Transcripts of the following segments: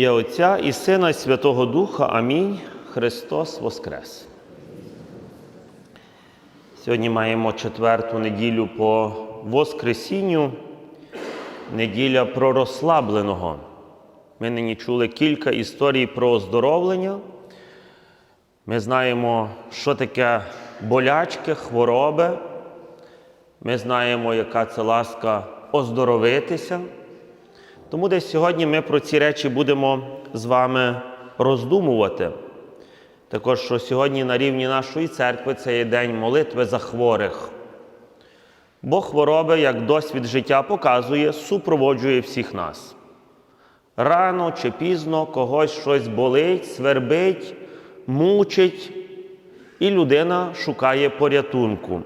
ім'я Отця і Сина і Святого Духа. Амінь. Христос Воскрес. Сьогодні маємо четверту неділю по Воскресінню, неділя про розслабленого. Ми нині чули кілька історій про оздоровлення. Ми знаємо, що таке болячки, хвороби. Ми знаємо, яка це ласка оздоровитися. Тому десь сьогодні ми про ці речі будемо з вами роздумувати. Також, що сьогодні на рівні нашої церкви це є день молитви за хворих. Бо хвороби, як досвід життя показує, супроводжує всіх нас. Рано чи пізно когось щось болить, свербить, мучить, і людина шукає порятунку.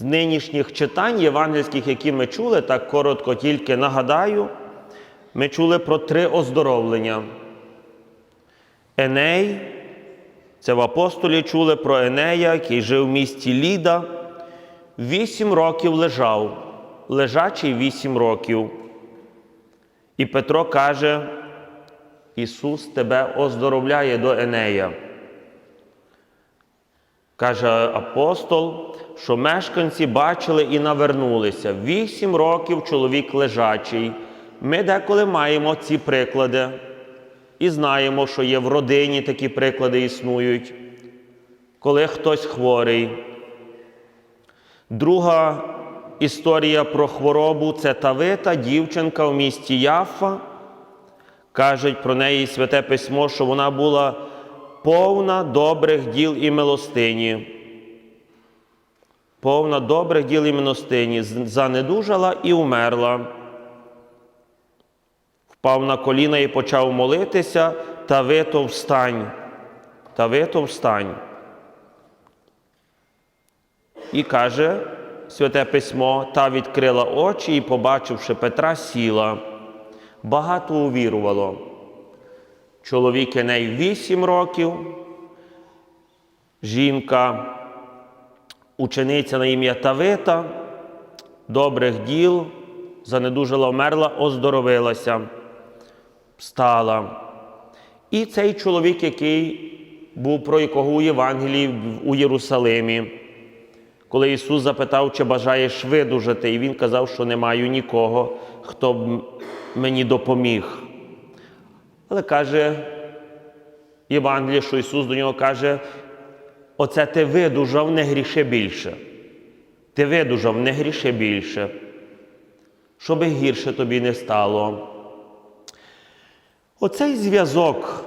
З нинішніх читань євангельських, які ми чули, так коротко тільки нагадаю, ми чули про три оздоровлення. Еней, це в апостолі чули про Енея, який жив в місті Ліда. Вісім років лежав, лежачий вісім років. І Петро каже: Ісус тебе оздоровляє до Енея. Каже апостол, що мешканці бачили і навернулися. Вісім років чоловік лежачий. Ми деколи маємо ці приклади і знаємо, що є в родині такі приклади існують, коли хтось хворий. Друга історія про хворобу це Тавита, дівчинка в місті Яфа. Кажуть про неї Святе Письмо, що вона була повна добрих діл і милостині. Повна добрих діл і милостині, занедужала і умерла. Впав на коліна і почав молитися, та вито встань, та вито встань. І каже Святе Письмо, та відкрила очі і, побачивши Петра, сіла. Багато увірувало. Чоловік Еней вісім років, жінка, учениця на ім'я Тавита, добрих діл, занедужила вмерла, оздоровилася, встала. І цей чоловік, який був про якого у Євангелії у Єрусалимі, коли Ісус запитав, чи бажаєш видужати, і Він казав, що не маю нікого, хто б мені допоміг. Але каже Євангеліє, що Ісус до нього каже, оце ти видужав, не гріши більше. Ти видужав, не гріши більше, щоби гірше тобі не стало. Оцей зв'язок,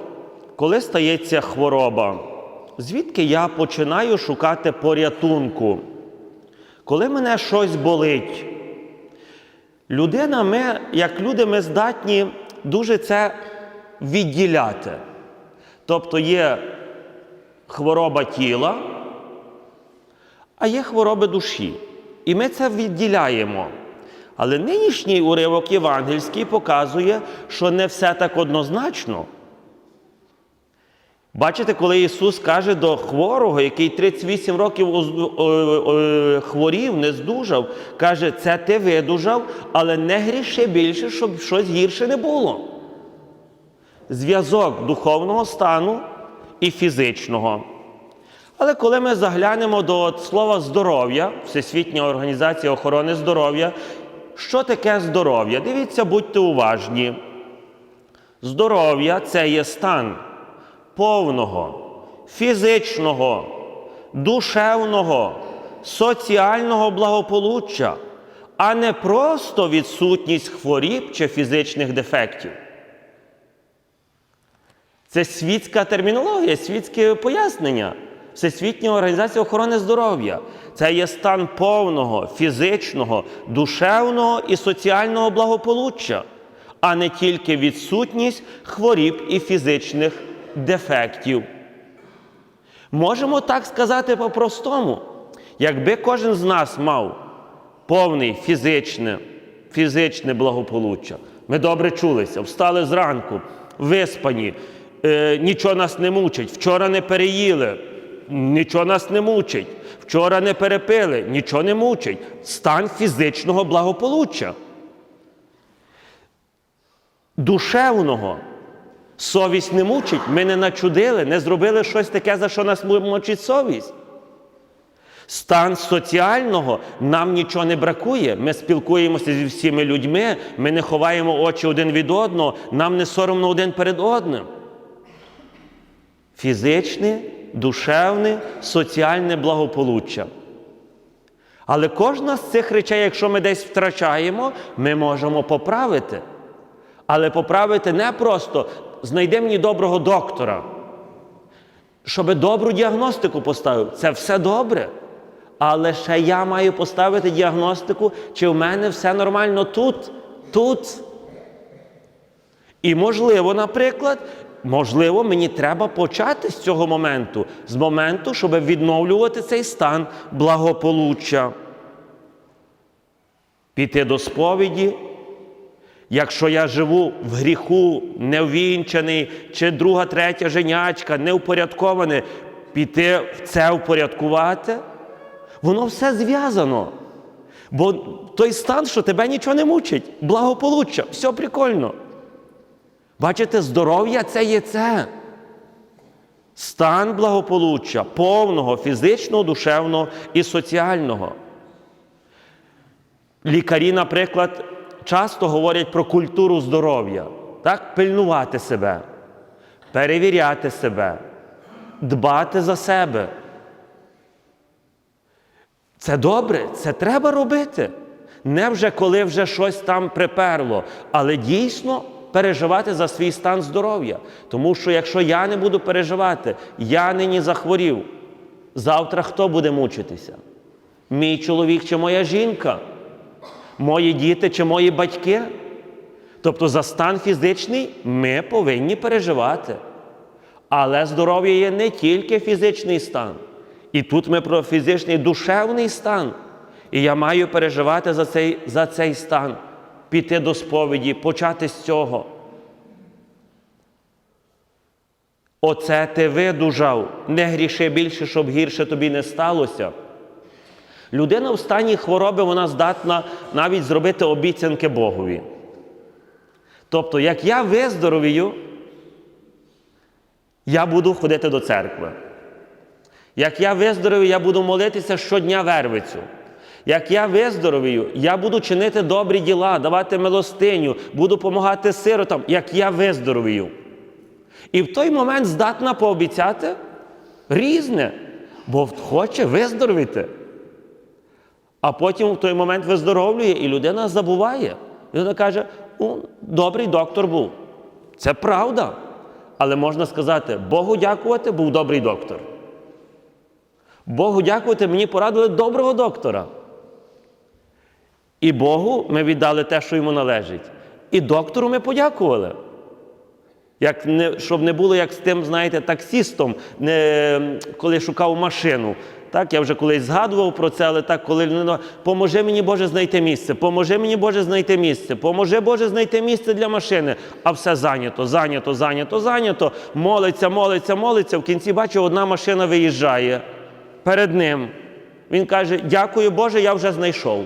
коли стається хвороба, звідки я починаю шукати порятунку? Коли мене щось болить, людина, ми, як люди, ми здатні дуже це відділяти. Тобто є хвороба тіла, а є хвороби душі. І ми це відділяємо. Але нинішній уривок євангельський показує, що не все так однозначно. Бачите, коли Ісус каже до хворого, який 38 років хворів, не здужав, каже, це ти видужав, але не гріши більше, щоб щось гірше не було зв'язок духовного стану і фізичного. Але коли ми заглянемо до слова здоров'я, Всесвітня організація охорони здоров'я, що таке здоров'я? Дивіться, будьте уважні. Здоров'я це є стан повного, фізичного, душевного, соціального благополуччя, а не просто відсутність хворіб чи фізичних дефектів. Це світська термінологія, світське пояснення. Всесвітня організація охорони здоров'я. Це є стан повного фізичного, душевного і соціального благополуччя, а не тільки відсутність хворіб і фізичних дефектів. Можемо так сказати по-простому, якби кожен з нас мав повний фізичне, фізичне благополуччя, ми добре чулися, встали зранку, виспані нічого нас не мучить. Вчора не переїли, нічого нас не мучить. Вчора не перепили, нічого не мучить. Стан фізичного благополуччя. душевного. Совість не мучить, ми не начудили, не зробили щось таке, за що нас мучить совість. Стан соціального нам нічого не бракує. Ми спілкуємося зі всіма людьми, ми не ховаємо очі один від одного, нам не соромно один перед одним. Фізичне, душевне, соціальне благополуччя. Але кожна з цих речей, якщо ми десь втрачаємо, ми можемо поправити. Але поправити не просто знайди мені доброго доктора, щоб добру діагностику поставив. Це все добре. Але ще я маю поставити діагностику, чи в мене все нормально тут, тут. І можливо, наприклад, можливо, мені треба почати з цього моменту, з моменту, щоб відновлювати цей стан благополуччя. Піти до сповіді. Якщо я живу в гріху, невінчаний, чи друга, третя женячка, неупорядковане, піти в це впорядкувати, воно все зв'язано. Бо той стан, що тебе нічого не мучить, благополуччя, все прикольно. Бачите, здоров'я це є це. Стан благополуччя повного фізичного, душевного і соціального. Лікарі, наприклад, часто говорять про культуру здоров'я. Так? Пильнувати себе, перевіряти себе, дбати за себе. Це добре, це треба робити. Не вже коли вже щось там приперло, але дійсно переживати за свій стан здоров'я. Тому що якщо я не буду переживати, я нині захворів, завтра хто буде мучитися? Мій чоловік чи моя жінка? Мої діти чи мої батьки? Тобто за стан фізичний ми повинні переживати. Але здоров'я є не тільки фізичний стан. І тут ми про фізичний душевний стан. І я маю переживати за цей, за цей стан, піти до сповіді, почати з цього. Оце ти видужав, не гріши більше, щоб гірше тобі не сталося. Людина в стані хвороби вона здатна навіть зробити обіцянки Богові. Тобто, як я виздоровію, я буду ходити до церкви. Як я виздоровію, я буду молитися щодня вервицю. Як я виздоровію, я буду чинити добрі діла, давати милостиню, буду допомагати сиротам, як я виздоровію. І в той момент здатна пообіцяти різне, бо хоче виздоровити. А потім в той момент виздоровлює, і людина забуває. Людина каже, ну, добрий доктор був. Це правда. Але можна сказати, Богу дякувати, був добрий доктор. Богу дякувати, мені порадили доброго доктора. І Богу ми віддали те, що йому належить. І доктору ми подякували. Як не, щоб не було як з тим, знаєте, таксістом, не, коли шукав машину. Так, я вже колись згадував про це, але так, коли людина, поможи мені Боже знайти місце, поможи мені Боже знайти місце, поможи Боже знайти місце для машини, а все зайнято, зайнято, зайнято, зайнято, молиться, молиться, молиться. В кінці бачу, одна машина виїжджає перед ним. Він каже: Дякую Боже, я вже знайшов.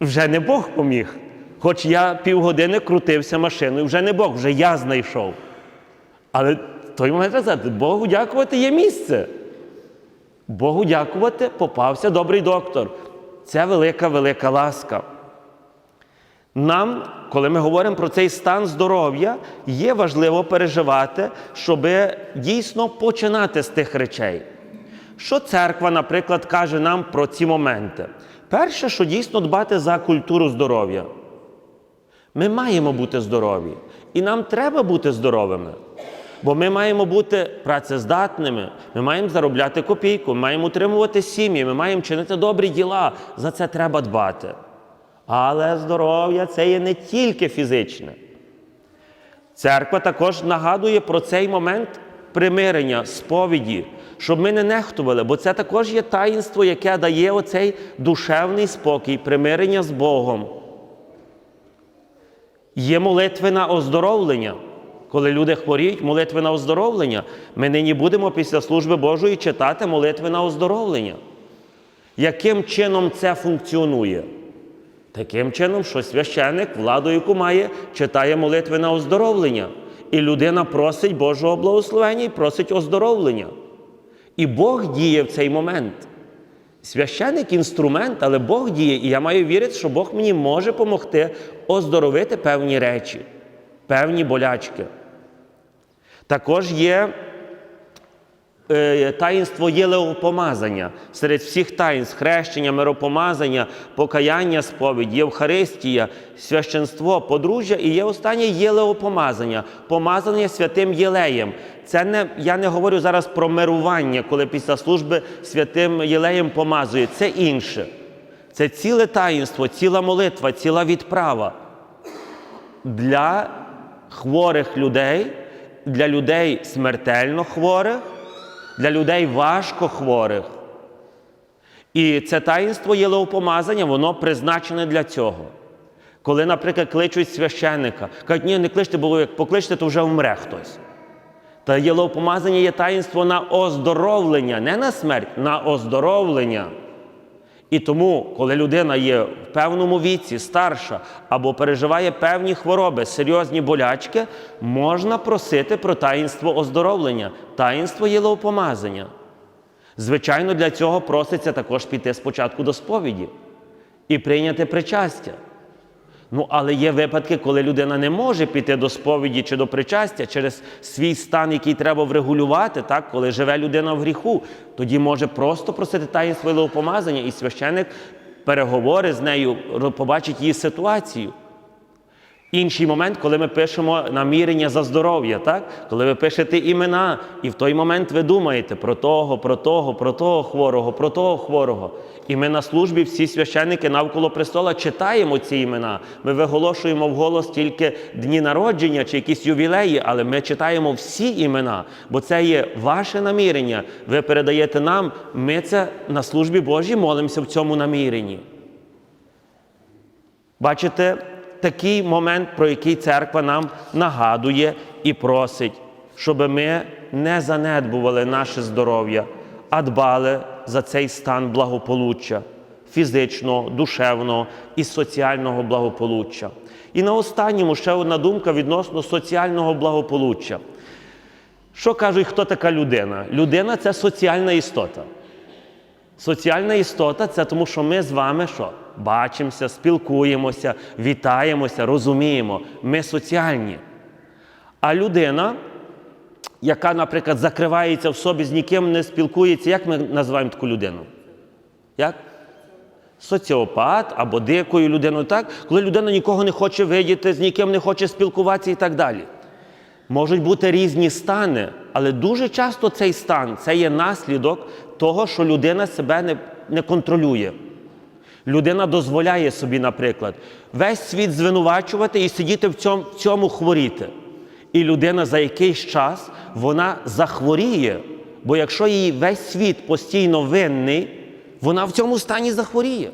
Вже не Бог поміг. Хоч я півгодини крутився машиною, вже не Бог, вже я знайшов. Але той момент сказати, Богу дякувати є місце. Богу дякувати, попався добрий доктор. Це велика, велика ласка. Нам, коли ми говоримо про цей стан здоров'я, є важливо переживати, щоб дійсно починати з тих речей. Що церква, наприклад, каже нам про ці моменти? Перше, що дійсно дбати за культуру здоров'я. Ми маємо бути здорові. І нам треба бути здоровими. Бо ми маємо бути працездатними, ми маємо заробляти копійку, ми маємо утримувати сім'ї, ми маємо чинити добрі діла. За це треба дбати. Але здоров'я це є не тільки фізичне. Церква також нагадує про цей момент примирення, сповіді, щоб ми не нехтували, бо це також є таїнство, яке дає оцей душевний спокій, примирення з Богом. Є молитви на оздоровлення. Коли люди хворіють, молитви на оздоровлення. Ми нині будемо після служби Божої читати молитви на оздоровлення. Яким чином це функціонує? Таким чином, що священник, владу, яку має, читає молитви на оздоровлення. І людина просить Божого благословення і просить оздоровлення. І Бог діє в цей момент. Священник інструмент, але Бог діє, і я маю вірити, що Бог мені може допомогти оздоровити певні речі, певні болячки. Також є таїнство єлеопомазання. Серед всіх таїнств хрещення, миропомазання, покаяння сповідь, Євхаристія, священство, подружжя і є останнє єлеопомазання, помазання святим Єлеєм. Це не, я не говорю зараз про мирування, коли після служби святим Єлеєм помазує. Це інше. Це ціле таїнство, ціла молитва, ціла відправа для хворих людей, для людей смертельно хворих, для людей важко хворих. І це таїнство єлеопомазання, воно призначене для цього. Коли, наприклад, кличуть священника, кажуть, ні, не кличте, бо як покличте, то вже вмре хтось. Та єлеопомазання є таїнство на оздоровлення, не на смерть, на оздоровлення. І тому, коли людина є в певному віці, старша або переживає певні хвороби, серйозні болячки, можна просити про таїнство оздоровлення, таїнство єлеопомазання. Звичайно, для цього проситься також піти спочатку до сповіді і прийняти причастя. Ну, але є випадки, коли людина не може піти до сповіді чи до причастя через свій стан, який треба врегулювати, так? коли живе людина в гріху, тоді може просто просити таїнство помазання, і священик переговори з нею, побачить її ситуацію. Інший момент, коли ми пишемо намірення за здоров'я, так? коли ви пишете імена, і в той момент ви думаєте про того, про того, про того хворого, про того хворого. І ми на службі, всі священники навколо престола читаємо ці імена. Ми виголошуємо вголос тільки дні народження чи якісь ювілеї, але ми читаємо всі імена, бо це є ваше намірення. Ви передаєте нам, ми це на службі Божій молимося в цьому наміренні. Бачите, такий момент, про який церква нам нагадує і просить, щоб ми не занедбували наше здоров'я, а дбали за цей стан благополуччя, фізичного, душевного і соціального благополуччя. І на останньому ще одна думка відносно соціального благополуччя. Що кажуть, хто така людина? Людина це соціальна істота. Соціальна істота це тому, що ми з вами що? Бачимося, спілкуємося, вітаємося, розуміємо. Ми соціальні. А людина, яка, наприклад, закривається в собі, з ніким не спілкується, як ми називаємо таку людину? Як? Соціопат або дикою людиною, так? коли людина нікого не хоче видіти, з ніким не хоче спілкуватися і так далі. Можуть бути різні стани, але дуже часто цей стан це є наслідок того, що людина себе не, не контролює. Людина дозволяє собі, наприклад, весь світ звинувачувати і сидіти в цьому, в цьому хворіти. І людина за якийсь час вона захворіє. Бо якщо її весь світ постійно винний, вона в цьому стані захворіє.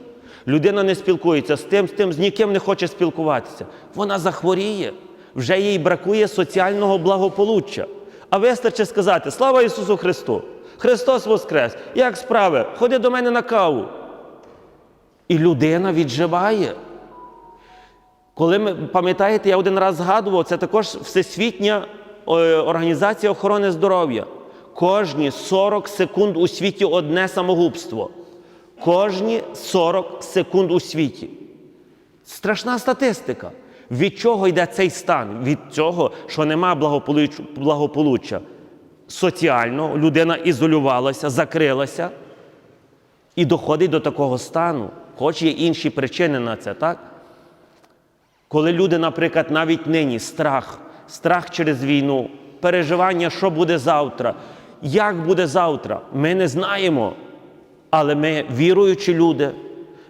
Людина не спілкується з тим, з тим, з ніким не хоче спілкуватися. Вона захворіє. Вже їй бракує соціального благополуччя. А вистачить сказати: Слава Ісусу Христу! Христос Воскрес! Як справи? Ходи до мене на каву. І людина відживає. Коли ми пам'ятаєте, я один раз згадував, це також Всесвітня е, організація охорони здоров'я. Кожні 40 секунд у світі одне самогубство. Кожні 40 секунд у світі. Страшна статистика. Від чого йде цей стан? Від цього, що нема благополуччя. Соціально людина ізолювалася, закрилася і доходить до такого стану. Хоч є інші причини на це, так? Коли люди, наприклад, навіть нині страх, страх через війну, переживання, що буде завтра, як буде завтра, ми не знаємо. Але ми віруючі люди,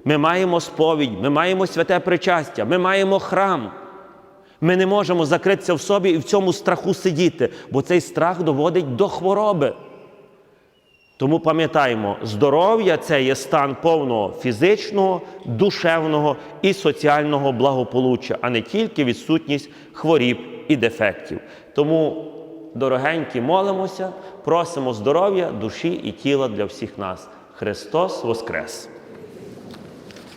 ми маємо сповідь, ми маємо святе причастя, ми маємо храм. Ми не можемо закритися в собі і в цьому страху сидіти, бо цей страх доводить до хвороби. Тому пам'ятаємо, здоров'я це є стан повного фізичного, душевного і соціального благополуччя, а не тільки відсутність хворіб і дефектів. Тому, дорогенькі, молимося, просимо здоров'я, душі і тіла для всіх нас. Христос Воскрес!